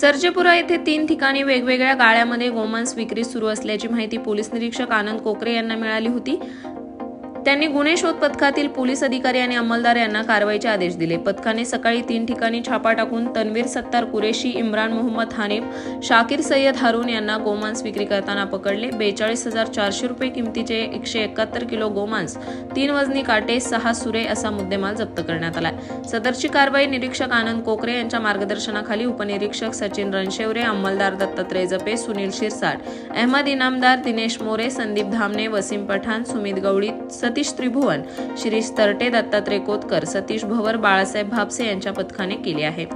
सर्जेपुरा येथे तीन ठिकाणी वेगवेगळ्या गाळ्यामध्ये गोमांस विक्री सुरू असल्याची माहिती पोलीस निरीक्षक आनंद कोकरे यांना मिळाली होती. त्यांनी गुन्हे शोध पथकातील पोलीस अधिकारी आणि अंमलदार यांना कारवाईचे आदेश दिले. पथकाने सकाळी तीन ठिकाणी छापा टाकून तन्वीर सत्तार कुरेशी इम्रान मोहम्मद हानिफ शाकीर सय्यद हारून यांना गोमांस विक्री करताना पकडले. बेचाळीस हजार चारशे रुपये किमतीचे एकशे एकाहत्तर किलो गोमांस तीन वजनी काटे सहा सुरे असा मुद्देमाल जप्त करण्यात आलाय. सदरची कारवाई निरीक्षक आनंद कोकरे यांच्या मार्गदर्शनाखाली उपनिरीक्षक सचिन रणशेवरे अंमलदार दत्तात्रय जपे सुनील शिरसाट अहमद इनामदार दिनेश मोरे संदीप धामणे वसीम पठाण सुमित गवळी सतीश त्रिभुवन शिरीष तरटे दत्तात्रय कोतकर सतीश भवर बाळासाहेब भापसे यांच्या पथकाने केली आहे.